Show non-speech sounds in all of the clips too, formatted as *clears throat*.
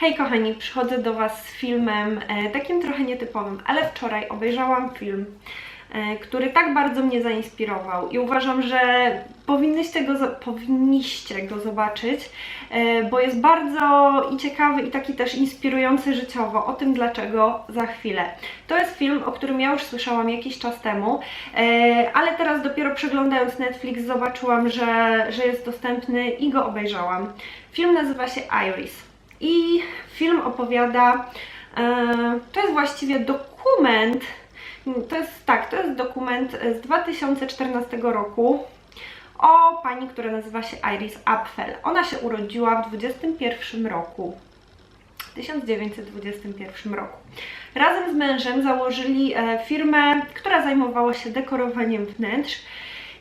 Hej kochani, przychodzę do Was z filmem e, takim trochę nietypowym, ale wczoraj obejrzałam film, e, który tak bardzo mnie zainspirował i uważam, że powinnyście go, powinniście go zobaczyć, e, bo jest bardzo i ciekawy i taki też inspirujący życiowo. O tym dlaczego za chwilę. To jest film, o którym ja już słyszałam jakiś czas temu, e, ale teraz dopiero przeglądając Netflix zobaczyłam, że, że jest dostępny i go obejrzałam. Film nazywa się Iris. I film opowiada, e, to jest właściwie dokument, to jest tak, to jest dokument z 2014 roku o pani, która nazywa się Iris Apfel. Ona się urodziła w 21 roku. W 1921 roku. Razem z mężem założyli e, firmę, która zajmowała się dekorowaniem wnętrz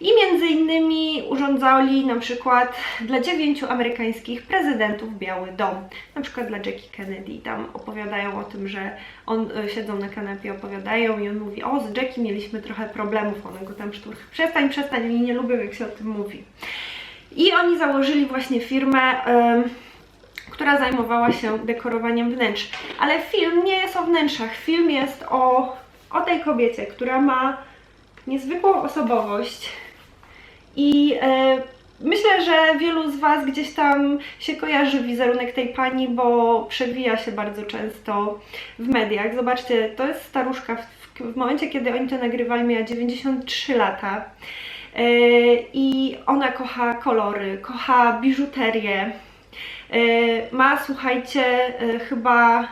i między innymi urządzali na przykład dla dziewięciu amerykańskich prezydentów Biały Dom. Na przykład dla Jackie Kennedy. Tam opowiadają o tym, że on e, siedzą na kanapie, opowiadają i on mówi, o z Jackie mieliśmy trochę problemów, one go tam szturch. Przestań, przestań, oni nie lubią jak się o tym mówi. I oni założyli właśnie firmę, która zajmowała się dekorowaniem wnętrz. Ale film nie jest o wnętrzach, film jest o, o tej kobiecie, która ma niezwykłą osobowość i e, myślę, że wielu z Was gdzieś tam się kojarzy wizerunek tej pani, bo przewija się bardzo często w mediach. Zobaczcie, to jest staruszka. W, w momencie, kiedy oni to nagrywali, miała 93 lata. E, I ona kocha kolory, kocha biżuterię. E, Ma, słuchajcie, e, chyba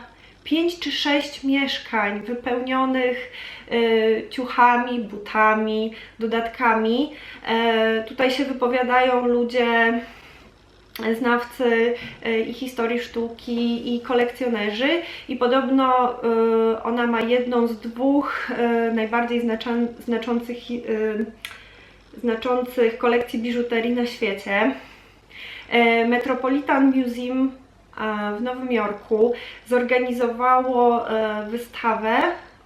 5 czy 6 mieszkań wypełnionych e, ciuchami, butami, dodatkami. E, Tutaj się wypowiadają ludzie, znawcy e, i historii sztuki i kolekcjonerzy i podobno e, ona ma jedną z dwóch e, najbardziej znaczących, e, znaczących kolekcji biżuterii na świecie. E, Metropolitan Museum w Nowym Jorku zorganizowało e, wystawę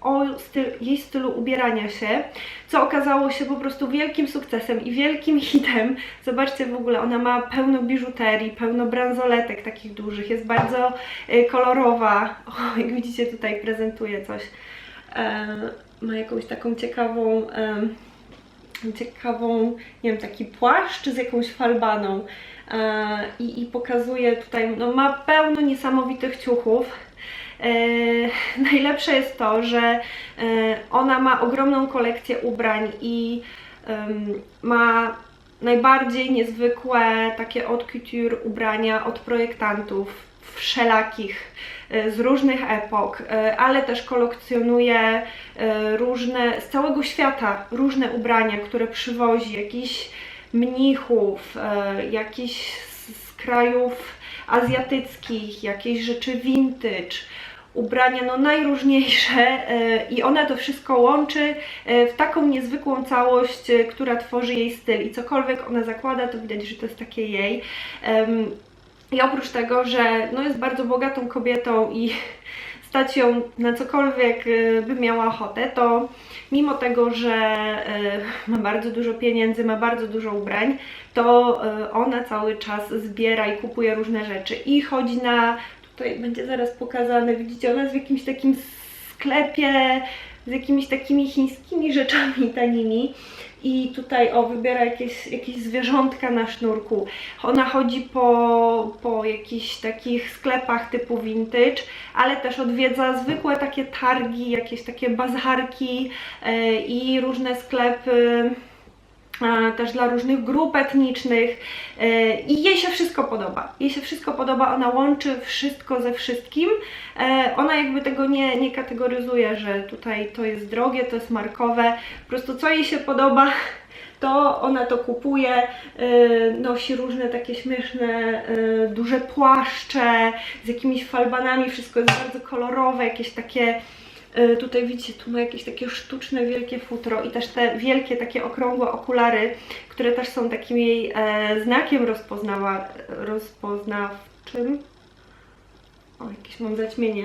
o styl, jej stylu ubierania się, co okazało się po prostu wielkim sukcesem i wielkim *laughs* hitem. Zobaczcie w ogóle, ona ma pełno biżuterii, pełno bransoletek takich dużych, jest bardzo e, kolorowa. O, *laughs* jak widzicie tutaj prezentuje coś. E, ma jakąś taką ciekawą ciekawą, nie wiem, taki płaszcz z jakąś falbaną i, i pokazuje tutaj, no ma pełno niesamowitych ciuchów. E, *laughs* najlepsze jest to, że e, ona ma ogromną kolekcję ubrań i ma najbardziej niezwykłe takie haute couture ubrania od projektantów wszelakich e, z różnych epok, e, ale też kolekcjonuje e, różne, z całego świata różne ubrania, które przywozi, jakichś mnichów, e, jakichś z krajów azjatyckich, jakieś rzeczy vintage, ubrania no najróżniejsze e, i ona to wszystko łączy e, w taką niezwykłą całość, która tworzy jej styl i cokolwiek ona zakłada, to widać, że to jest takie jej. I oprócz tego, że no jest bardzo bogatą kobietą i *laughs* stać ją na cokolwiek by miała ochotę, to mimo tego, że e, ma bardzo dużo pieniędzy, ma bardzo dużo ubrań, to e, ona cały czas zbiera i kupuje różne rzeczy. I chodzi na, tutaj będzie zaraz pokazane, widzicie, ona jest w jakimś takim sklepie z jakimiś takimi chińskimi rzeczami *laughs* tanimi i tutaj o wybiera jakieś, jakieś zwierzątka na sznurku. Ona chodzi po, po jakichś takich sklepach typu vintage, ale też odwiedza zwykłe takie targi, jakieś takie bazarki e, i różne sklepy też dla różnych grup etnicznych e, i jej się wszystko podoba. Jej się wszystko podoba, ona łączy wszystko ze wszystkim. E, Ona jakby tego nie, nie kategoryzuje, że tutaj to jest drogie, to jest markowe. Po prostu co jej się podoba, to ona to kupuje, e, nosi różne takie śmieszne, e, duże płaszcze z jakimiś falbanami, wszystko jest bardzo kolorowe, jakieś takie E, Tutaj widzicie, tu ma jakieś takie sztuczne, wielkie futro i też te wielkie, takie okrągłe okulary, które też są takim jej e, znakiem rozpoznała, rozpoznawczym. O, jakieś mam zaćmienie.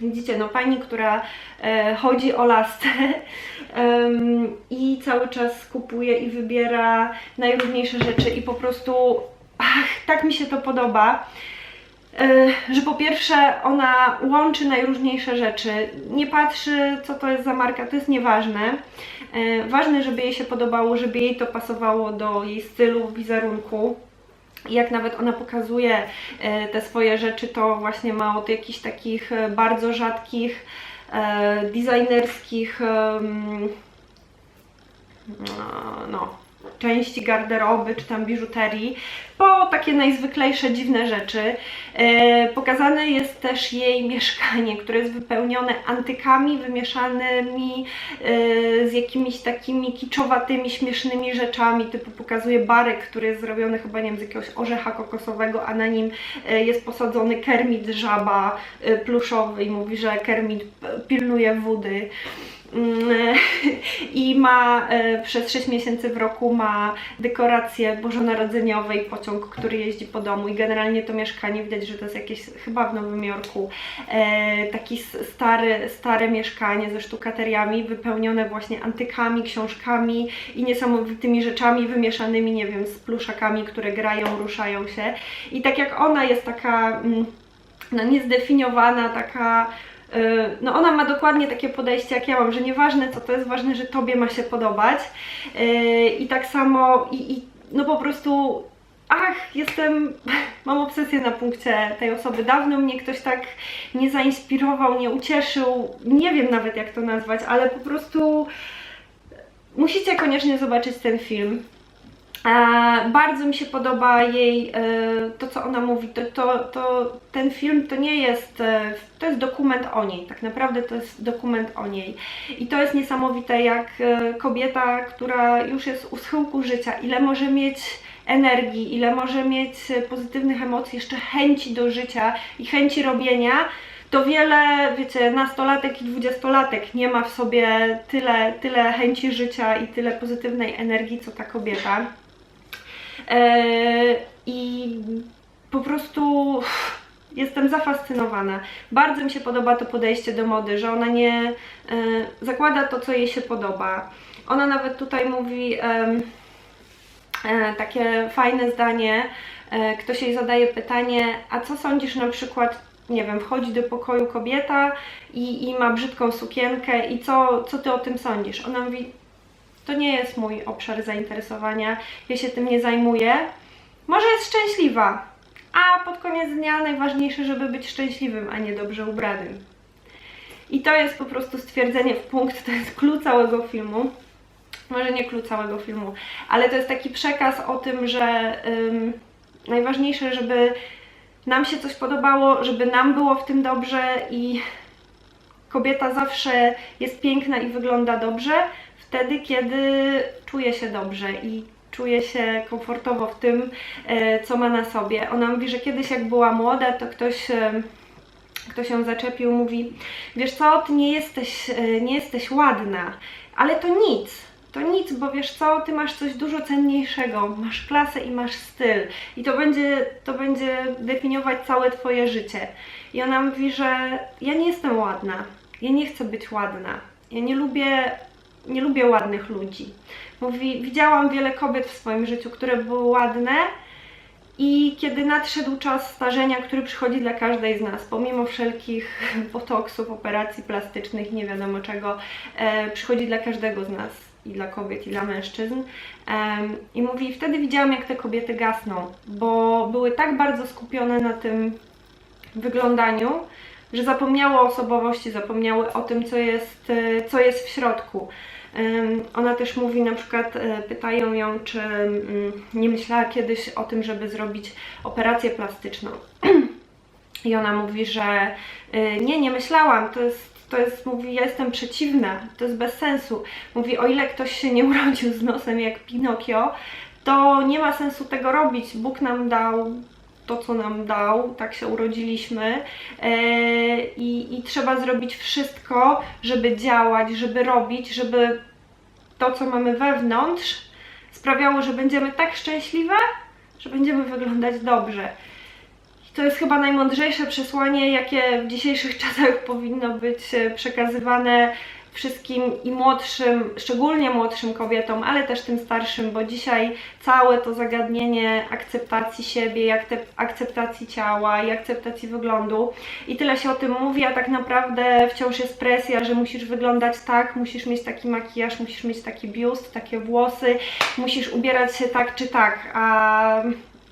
Widzicie, no pani, która e, chodzi o lasce *laughs* i cały czas kupuje i wybiera najróżniejsze rzeczy i po prostu, ach, tak mi się to podoba. E, że po pierwsze ona łączy najróżniejsze rzeczy, nie patrzy co to jest za marka, to jest nieważne. E, Ważne, żeby jej się podobało, żeby jej to pasowało do jej stylu, wizerunku. Jak nawet ona pokazuje e, te swoje rzeczy, to właśnie ma od jakichś takich bardzo rzadkich, designerskich em, no, części garderoby czy tam biżuterii, po takie najzwyklejsze dziwne rzeczy. E, pokazane jest też jej mieszkanie, które jest wypełnione antykami wymieszanymi e, z jakimiś takimi kiczowatymi, śmiesznymi rzeczami, typu pokazuje barek, który jest zrobiony chyba nie wiem, z jakiegoś orzecha kokosowego, a na nim e, jest posadzony kermit żaba pluszowy i mówi, że kermit pilnuje wody. *laughs* I ma e, przez 6 miesięcy w roku ma dekoracje bożonarodzeniowe i pociąg, który jeździ po domu. I generalnie to mieszkanie widać, że to jest jakieś chyba w Nowym Jorku e, taki stary, stare mieszkanie ze sztukateriami wypełnione właśnie antykami, książkami i niesamowitymi rzeczami wymieszanymi, nie wiem, z pluszakami, które grają, ruszają się. I tak jak ona jest taka mm, no, niezdefiniowana, taka no ona ma dokładnie takie podejście jak ja mam, że nieważne co to jest, ważne, że tobie ma się podobać. Yy, I tak samo, i, i no po prostu, ach, jestem, *laughs* mam obsesję na punkcie tej osoby. Dawno mnie ktoś tak nie zainspirował, nie ucieszył, nie wiem nawet jak to nazwać, ale po prostu musicie koniecznie zobaczyć ten film. E, bardzo mi się podoba jej e, to, co ona mówi. To, to, to, ten film to nie jest, e, to jest dokument o niej. Tak naprawdę to jest dokument o niej. I to jest niesamowite, jak kobieta, która już jest u schyłku życia, ile może mieć energii, ile może mieć pozytywnych emocji, jeszcze chęci do życia i chęci robienia. To wiele, wiecie, nastolatek i dwudziestolatek nie ma w sobie tyle, tyle chęci życia i tyle pozytywnej energii, co ta kobieta. Eee, I po prostu *sighs* jestem zafascynowana. Bardzo mi się podoba to podejście do mody, że ona nie e, zakłada to, co jej się podoba. Ona nawet tutaj mówi e, takie fajne zdanie. E, ktoś jej zadaje pytanie, a co sądzisz na przykład, nie wiem, wchodzi do pokoju kobieta i, i ma brzydką sukienkę i co, co ty o tym sądzisz? Ona mówi, to nie jest mój obszar zainteresowania, ja się tym nie zajmuję. Może jest szczęśliwa, a pod koniec dnia najważniejsze, żeby być szczęśliwym, a nie dobrze ubranym. I to jest po prostu stwierdzenie w punkt, to jest clue całego filmu. Może nie clue całego filmu, ale to jest taki przekaz o tym, że ym, najważniejsze, żeby nam się coś podobało, żeby nam było w tym dobrze i kobieta zawsze jest piękna i wygląda dobrze wtedy, kiedy czuje się dobrze i czuje się komfortowo w tym, e, co ma na sobie. Ona mówi, że kiedyś jak była młoda, to ktoś, e, ktoś ją zaczepił, mówi, wiesz co, ty nie jesteś, e, nie jesteś ładna, ale to nic. To nic, bo wiesz co, ty masz coś dużo cenniejszego, masz klasę i masz styl i to będzie, to będzie definiować całe twoje życie. I ona mówi, że ja nie jestem ładna, ja nie chcę być ładna, ja nie lubię, nie lubię ładnych ludzi. Mówi, widziałam wiele kobiet w swoim życiu, które były ładne i kiedy nadszedł czas starzenia, który przychodzi dla każdej z nas, pomimo wszelkich *laughs* botoksów, operacji plastycznych, nie wiadomo czego, e, przychodzi dla każdego z nas i dla kobiet, i dla mężczyzn. I mówi, wtedy widziałam, jak te kobiety gasną, bo były tak bardzo skupione na tym wyglądaniu, że zapomniały o osobowości, zapomniały o tym, co jest, e, co jest w środku. Ona też mówi, na przykład e, pytają ją, czy mm, nie myślała kiedyś o tym, żeby zrobić operację plastyczną. *clears throat* I ona mówi, że e, nie, nie myślałam, to jest, to jest, mówi, ja jestem przeciwna, to jest bez sensu. Mówi, o ile ktoś się nie urodził z nosem jak Pinokio, to nie ma sensu tego robić. Bóg nam dał to, co nam dał, tak się urodziliśmy e, i, i trzeba zrobić wszystko, żeby działać, żeby robić, żeby to, co mamy wewnątrz, sprawiało, że będziemy tak szczęśliwe, że będziemy wyglądać dobrze. I to jest chyba najmądrzejsze przesłanie, jakie w dzisiejszych *laughs* czasach powinno być e, przekazywane wszystkim i młodszym, szczególnie młodszym kobietom, ale też tym starszym, bo dzisiaj całe to zagadnienie akceptacji siebie, akceptacji ciała i akceptacji wyglądu. I tyle się o tym mówi, a tak naprawdę wciąż jest presja, że musisz wyglądać tak, musisz mieć taki makijaż, musisz mieć taki biust, takie włosy, musisz ubierać się tak czy tak, a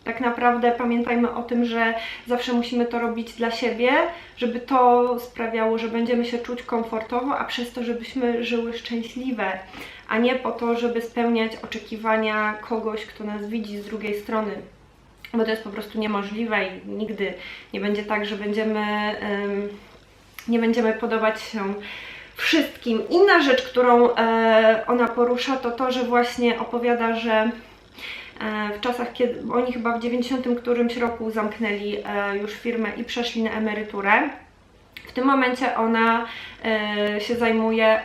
tak naprawdę pamiętajmy o tym, że zawsze musimy to robić dla siebie, żeby to sprawiało, że będziemy się czuć komfortowo, a przez to, żebyśmy żyły szczęśliwe, a nie po to, żeby spełniać oczekiwania kogoś, kto nas widzi z drugiej strony. Bo to jest po prostu niemożliwe i nigdy nie będzie tak, że będziemy, em, nie będziemy podobać się wszystkim. Inna rzecz, którą e, ona porusza, to to, że właśnie opowiada, że w czasach, kiedy oni chyba w 90 którymś roku zamknęli e, już firmę i przeszli na emeryturę. W tym momencie ona e, się zajmuje,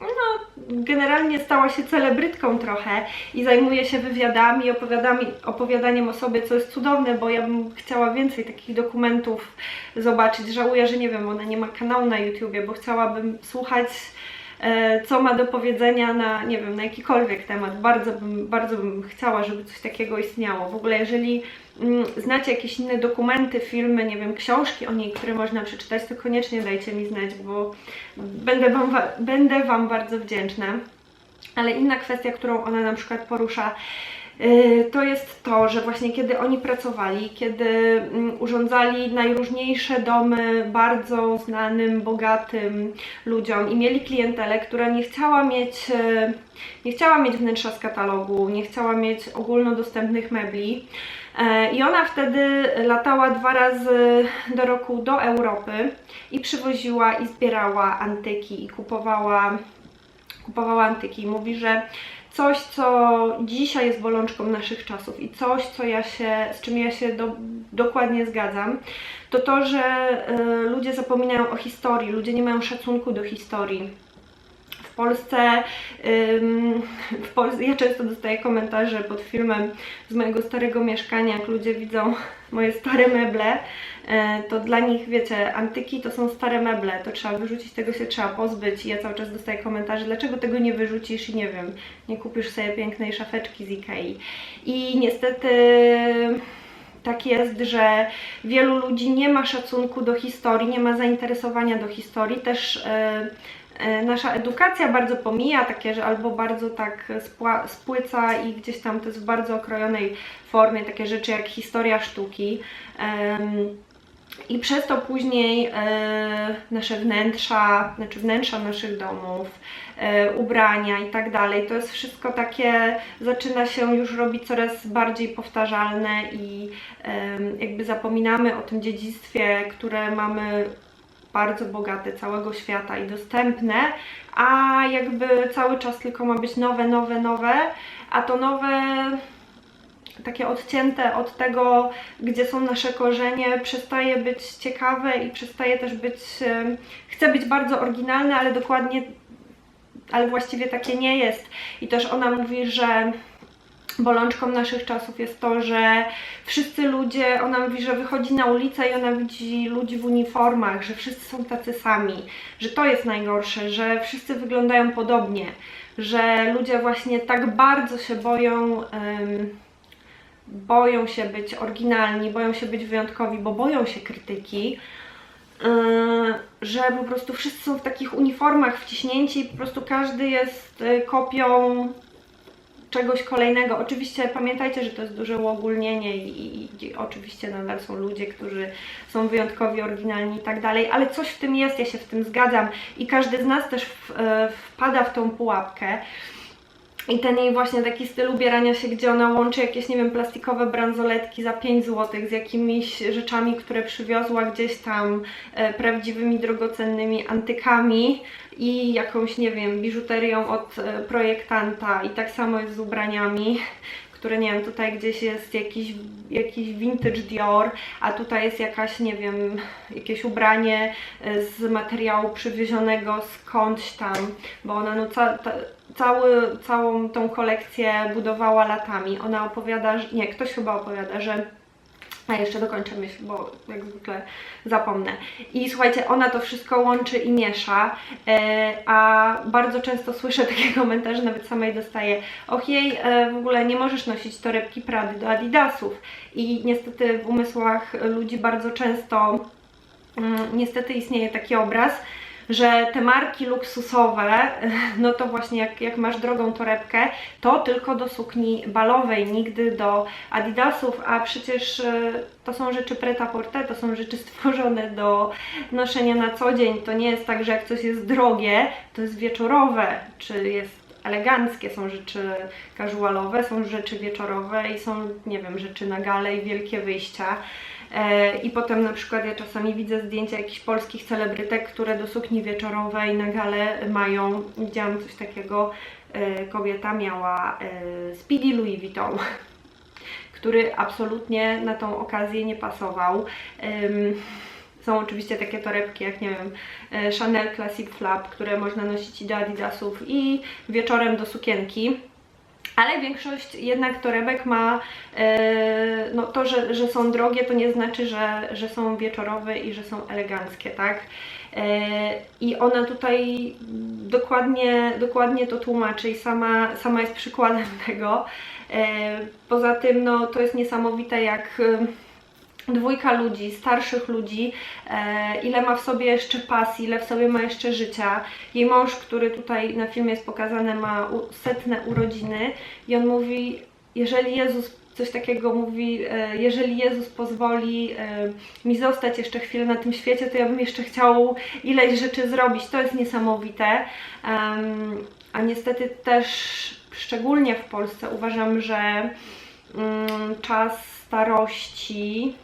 no, generalnie stała się celebrytką trochę i zajmuje się wywiadami, opowiadami, opowiadaniem o sobie, co jest cudowne, bo ja bym chciała więcej takich dokumentów zobaczyć. Żałuję, że nie wiem, ona nie ma kanału na YouTubie, bo chciałabym słuchać e, co ma do powiedzenia na, nie wiem, na jakikolwiek temat. Bardzo bym, bardzo bym chciała, żeby coś takiego istniało. W ogóle, jeżeli mm, znacie jakieś inne dokumenty, filmy, nie wiem, książki o niej, które można przeczytać, to koniecznie dajcie mi znać, bo będę Wam, wa- będę wam bardzo wdzięczna. Ale inna kwestia, którą ona na przykład porusza, to jest to, że właśnie kiedy oni pracowali, kiedy mm, urządzali najróżniejsze domy bardzo znanym, bogatym ludziom i mieli klientelę, która nie chciała mieć, yy, nie chciała mieć wnętrza z katalogu, nie chciała mieć ogólnodostępnych mebli. E, I ona wtedy latała dwa razy do roku do Europy i przywoziła i zbierała antyki i kupowała kupowała antyki mówi, że coś, co dzisiaj jest bolączką naszych czasów i coś, co ja się, z czym ja się do, dokładnie zgadzam, to to, że y, ludzie zapominają o historii, ludzie nie mają szacunku do historii. W Polsce, w Polsce, ja często dostaję komentarze pod filmem z mojego starego mieszkania, jak ludzie widzą moje stare meble, e, to dla nich, wiecie, antyki to są stare meble, to trzeba wyrzucić, tego się trzeba pozbyć i ja cały czas dostaję komentarze, dlaczego tego nie wyrzucisz i nie wiem, nie kupisz sobie pięknej szafeczki z Ikei. I niestety tak jest, że wielu ludzi nie ma szacunku do historii, nie ma zainteresowania do historii, też e, nasza edukacja bardzo pomija takie, że albo bardzo tak spłyca i gdzieś tam to jest w bardzo okrojonej formie, takie rzeczy jak historia sztuki. I przez to później e, nasze wnętrza, znaczy wnętrza naszych domów, e, ubrania i tak dalej, to jest wszystko takie, zaczyna się już robić coraz bardziej powtarzalne i jakby zapominamy o tym dziedzictwie, które mamy bardzo bogate całego świata i dostępne, a jakby cały czas tylko ma być nowe, nowe, nowe, a to nowe takie odcięte od tego, gdzie są nasze korzenie, przestaje być ciekawe i przestaje też być, chce być bardzo oryginalne, ale dokładnie, ale właściwie takie nie jest. I też ona mówi, że bolączką naszych czasów jest to, że wszyscy ludzie, ona mówi, że wychodzi na ulicę i ona widzi ludzi w uniformach, że wszyscy są tacy sami, że to jest najgorsze, że wszyscy wyglądają podobnie, że ludzie właśnie tak bardzo się boją. em, boją się być oryginalni, boją się być wyjątkowi, bo boją się krytyki, yy, że po prostu wszyscy są w takich uniformach wciśnięci po prostu każdy jest y, kopią czegoś kolejnego. Oczywiście pamiętajcie, że to jest duże uogólnienie i, i, i oczywiście nadal są ludzie, którzy są wyjątkowi, oryginalni i tak dalej, ale coś w tym jest, ja się w tym zgadzam i każdy z nas też w, e, wpada w tą pułapkę. I ten jej właśnie taki styl ubierania się, gdzie ona łączy jakieś, nie wiem, plastikowe bransoletki za 5 zł z jakimiś rzeczami, które przywiozła gdzieś tam, e, prawdziwymi, drogocennymi antykami i jakąś, nie wiem, biżuterią od e, projektanta. I tak samo jest z ubraniami które nie wiem, tutaj gdzieś jest jakiś, jakiś vintage Dior, a tutaj jest jakaś, nie wiem, jakieś ubranie e, z materiału przywiezionego skądś tam, bo ona no ca, ta, cały, całą tą kolekcję budowała latami. Ona opowiada, że, nie, ktoś chyba opowiada, że A jeszcze dokończę myśl, bo jak zwykle zapomnę. I słuchajcie, ona to wszystko łączy i miesza, e, a bardzo często słyszę *laughs* takie komentarze, nawet samej dostaję, och jej, e, w ogóle nie możesz nosić torebki Prady do Adidasów. I niestety w umysłach ludzi bardzo często mm, niestety istnieje taki obraz, że te marki luksusowe, *laughs* no to właśnie jak, jak masz drogą torebkę, to tylko do sukni balowej, nigdy do adidasów, a przecież e, to są rzeczy prêt-à-porter, to są rzeczy *laughs* stworzone do noszenia na co dzień. To nie jest tak, że jak coś jest drogie, to jest wieczorowe, czy jest eleganckie, są rzeczy casualowe, są rzeczy wieczorowe i są, nie wiem, rzeczy na gale i wielkie wyjścia. E, I potem na przykład ja czasami widzę zdjęcia jakichś polskich celebrytek, które do sukni wieczorowej na gale mają. Widziałam coś takiego, e, kobieta miała e, Speedy Louis Vuitton, *laughs* który absolutnie na tą okazję nie pasował. Są oczywiście takie torebki jak, nie wiem, Chanel Classic Flap, które można nosić i do adidasów i wieczorem do sukienki. Ale większość jednak torebek ma e, no to, że, że są drogie, to nie znaczy, że, że są wieczorowe i że są eleganckie, tak? E, I ona tutaj dokładnie, dokładnie to tłumaczy i sama, sama jest przykładem *laughs* tego. E, poza tym, no to jest niesamowite, jak dwójka ludzi, starszych ludzi, e, ile ma w sobie jeszcze pasji, ile w sobie ma jeszcze życia. Jej mąż, który tutaj na filmie jest pokazany, ma u, setne urodziny i on mówi, jeżeli Jezus coś takiego mówi, e, jeżeli Jezus pozwoli e, mi zostać jeszcze chwilę na tym świecie, to ja bym jeszcze chciał ileś rzeczy zrobić. To jest niesamowite. A niestety też, szczególnie w Polsce, uważam, że mm, czas starości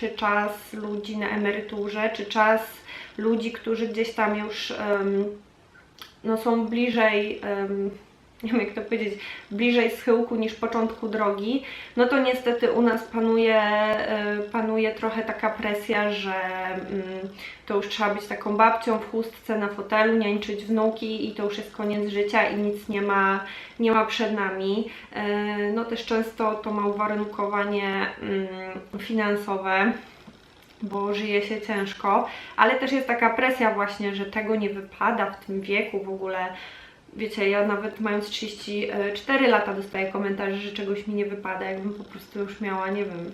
czy czas ludzi na emeryturze, czy czas ludzi, którzy gdzieś tam już em, no, są bliżej, em, *laughs* nie wiem jak to powiedzieć, bliżej schyłku niż początku drogi, no to niestety u nas panuje, e, panuje trochę taka presja, że mm, to już trzeba być taką babcią w chustce na fotelu, niańczyć wnuki i to już jest koniec życia i nic nie ma, nie ma przed nami. E, No też często to ma uwarunkowanie mm, finansowe bo żyje się ciężko, ale też jest taka presja właśnie, że tego nie wypada w tym wieku w ogóle. Wiecie, ja nawet mając 34 lata dostaję komentarze, że czegoś mi nie wypada, jakbym po prostu już miała, nie wiem,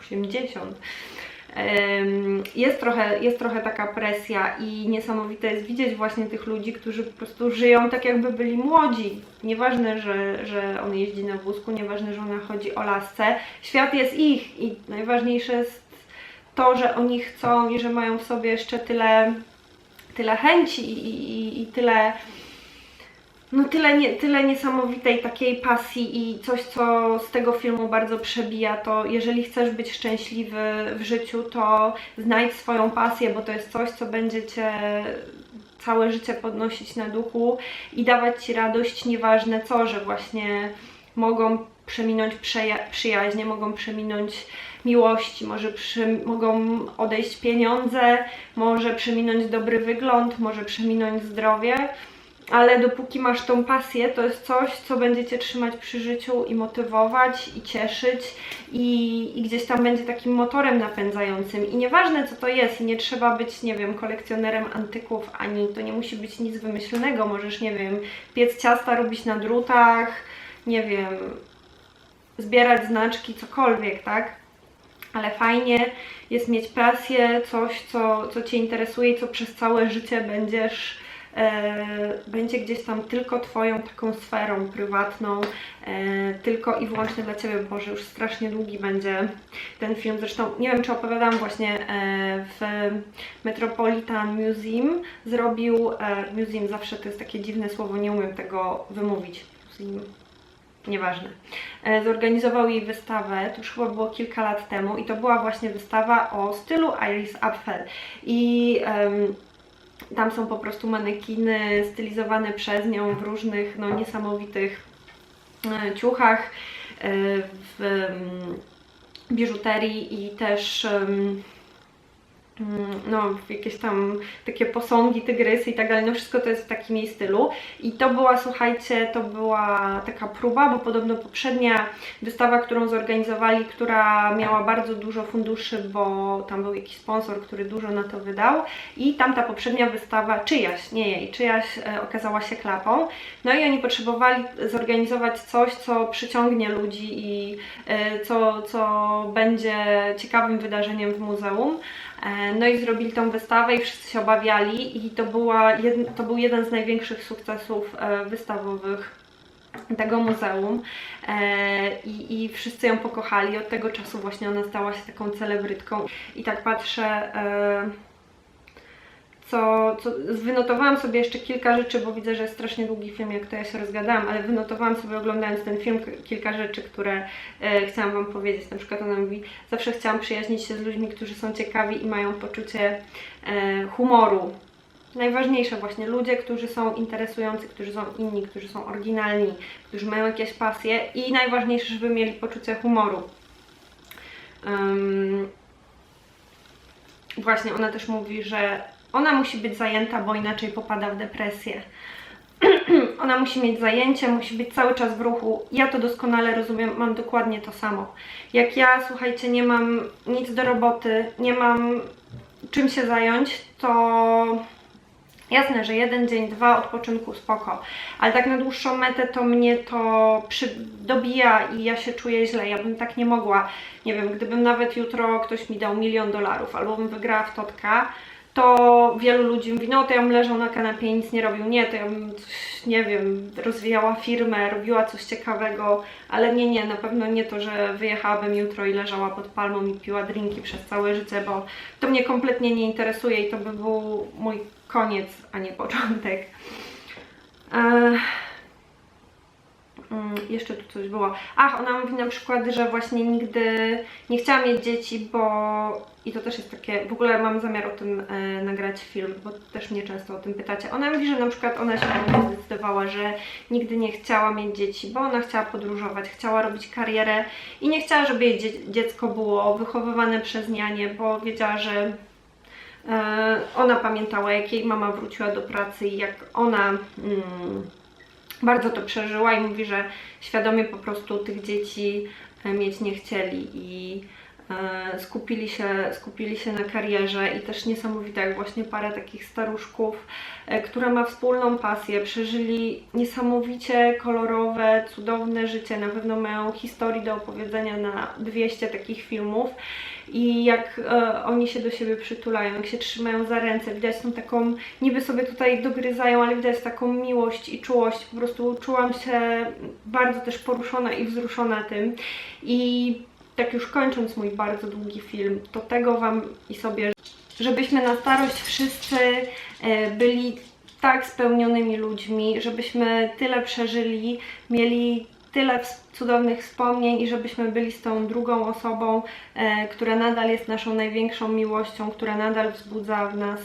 80. Em, Jest trochę, jest trochę taka presja i niesamowite jest widzieć właśnie tych ludzi, którzy po prostu żyją tak jakby byli młodzi. Nieważne, że, że on jeździ na wózku, nieważne, że ona chodzi o lasce. Świat jest ich i najważniejsze jest to, że oni chcą i że mają w sobie jeszcze tyle, tyle chęci i, i, i tyle, no tyle, nie, tyle niesamowitej takiej pasji i coś, co z tego filmu bardzo przebija, to jeżeli chcesz być szczęśliwy w życiu, to znajdź swoją pasję, bo to jest coś, co będzie Cię całe życie podnosić na duchu i dawać Ci radość, nieważne co, że właśnie mogą przeminąć przyjaźnie, mogą przeminąć miłości, może przy, mogą odejść pieniądze, może przeminąć dobry wygląd, może przeminąć zdrowie, ale dopóki masz tą pasję, to jest coś, co będzie Cię trzymać przy życiu i motywować, i cieszyć, i, i gdzieś tam będzie takim motorem napędzającym. I nieważne, co to jest, i nie trzeba być, nie wiem, kolekcjonerem antyków, ani to nie musi być nic wymyślonego. Możesz, nie wiem, piec ciasta robić na drutach, nie wiem, zbierać znaczki, cokolwiek, tak? Ale fajnie jest mieć pasję, coś, co, co Cię interesuje i co przez całe życie będziesz, będzie gdzieś tam tylko Twoją taką sferą prywatną, e, tylko i wyłącznie dla Ciebie, Boże, już strasznie długi będzie ten film. Zresztą nie wiem, czy opowiadałam właśnie e, w Metropolitan Museum zrobił, e, museum zawsze to jest takie dziwne słowo, nie umiem tego wymówić. Museum nieważne. E, Zorganizował jej wystawę, to już chyba było kilka lat temu i to była właśnie wystawa o stylu Iris Apfel. I em, tam są po prostu manekiny stylizowane przez nią w różnych no, niesamowitych e, ciuchach, e, w em, biżuterii i też mm, no, jakieś tam takie posągi, tygrysy i tak dalej, no wszystko to jest w takim jej stylu. I to była, słuchajcie, to była taka próba, bo podobno poprzednia wystawa, którą zorganizowali, która miała bardzo dużo funduszy, bo tam był jakiś sponsor, który dużo na to wydał i tamta poprzednia wystawa, czyjaś, nie jej, czyjaś e, okazała się klapą. No i oni potrzebowali zorganizować coś, co przyciągnie ludzi i e, co, co będzie ciekawym wydarzeniem w muzeum. E, No i zrobili tą wystawę i wszyscy się obawiali i to, była to był jeden z największych sukcesów e, wystawowych tego muzeum e, i, i wszyscy ją pokochali. Od tego czasu właśnie ona stała się taką celebrytką i tak patrzę... Co, co wynotowałam sobie jeszcze kilka rzeczy, bo widzę, że jest strasznie długi film, jak to ja się rozgadałam, ale wynotowałam sobie oglądając ten film kilka rzeczy, które e, chciałam Wam powiedzieć. Na przykład ona mówi, zawsze chciałam przyjaźnić się z ludźmi, którzy są ciekawi i mają poczucie e, humoru. Najważniejsze właśnie ludzie, którzy są interesujący, którzy są inni, którzy są oryginalni, którzy mają jakieś pasje i najważniejsze, żeby mieli poczucie humoru. Ym, Właśnie, ona też mówi, że ona musi być zajęta, bo inaczej popada w depresję. *clears throat* ona musi mieć zajęcie, musi być cały czas w ruchu. Ja to doskonale rozumiem, mam dokładnie to samo. Jak ja, słuchajcie, nie mam nic do roboty, nie mam czym się zająć, to jasne, że jeden dzień, dwa odpoczynku spoko, ale tak na dłuższą metę to mnie to przy... dobija i ja się czuję źle. Ja bym tak nie mogła. Nie wiem, gdybym nawet jutro ktoś mi dał milion dolarów albo bym wygrała w totka, to wielu ludzi mówi, no to ja bym leżał na kanapie i nic nie robił. Nie, to ja bym nie wiem, rozwijała firmę, robiła coś ciekawego, ale nie, nie, na pewno nie to, że wyjechałabym jutro i leżała pod palmą i piła drinki przez całe życie, bo to mnie kompletnie nie interesuje i to by był mój koniec, a nie początek. Ech. Mm, jeszcze tu coś było. Ach, ona mówi na przykład, że właśnie nigdy nie chciała mieć dzieci, bo i to też jest takie, w ogóle mam zamiar o tym e, nagrać film, bo też mnie często o tym pytacie. Ona mówi, że na przykład ona się zdecydowała, że nigdy nie chciała mieć dzieci, bo ona chciała podróżować, chciała robić karierę i nie chciała, żeby jej dzie- dziecko było wychowywane przez nianie, bo wiedziała, że e, ona pamiętała, jak jej mama wróciła do pracy i jak ona mm, bardzo to przeżyła i mówi, że świadomie po prostu tych dzieci e, mieć nie chcieli i skupili się, skupili się na karierze i też niesamowite jak właśnie parę takich staruszków, e, która ma wspólną pasję, przeżyli niesamowicie kolorowe, cudowne życie, na pewno mają historii do opowiedzenia na 200 takich filmów. I jak e, oni się do siebie przytulają, jak się trzymają za ręce, widać tą taką, niby sobie tutaj dogryzają, ale widać taką miłość i czułość, po prostu czułam się bardzo też poruszona i wzruszona tym. I tak już kończąc mój bardzo długi film, to tego Wam i sobie, żebyśmy na starość wszyscy e, byli tak spełnionymi ludźmi, żebyśmy tyle przeżyli, mieli tyle cudownych wspomnień i żebyśmy byli z tą drugą osobą, e, która nadal jest naszą największą miłością, która nadal wzbudza w nas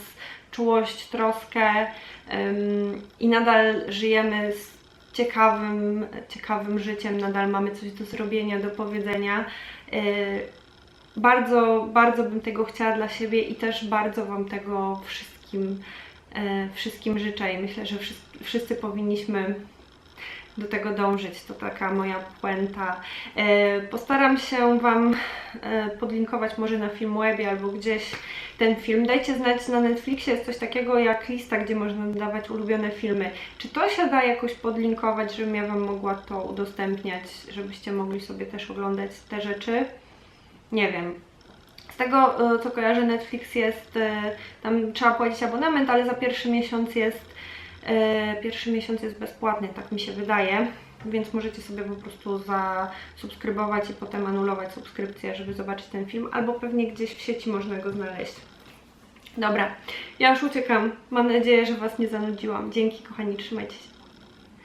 czułość, troskę i nadal żyjemy z ciekawym, ciekawym życiem, nadal mamy coś do zrobienia, do powiedzenia. E, bardzo, bardzo bym tego chciała dla siebie i też bardzo Wam tego wszystkim, e, wszystkim życzę i myślę, że wszyscy powinniśmy do tego dążyć. To taka moja puenta. E, Postaram się Wam e, podlinkować może na Filmwebie albo gdzieś ten film. Dajcie znać, na Netflixie jest coś takiego jak lista, gdzie można dodawać ulubione filmy. Czy to się da jakoś podlinkować, żebym ja Wam mogła to udostępniać, żebyście mogli sobie też oglądać te rzeczy? Nie wiem. Z tego, e, co kojarzę, Netflix jest, tam trzeba płacić abonament, ale za pierwszy miesiąc jest Pierwszy miesiąc jest bezpłatny, tak mi się wydaje, więc możecie sobie po prostu zasubskrybować i potem anulować subskrypcję, żeby zobaczyć ten film, albo pewnie gdzieś w sieci można go znaleźć. Dobra, ja już uciekam. Mam nadzieję, że Was nie zanudziłam. Dzięki, kochani, trzymajcie się.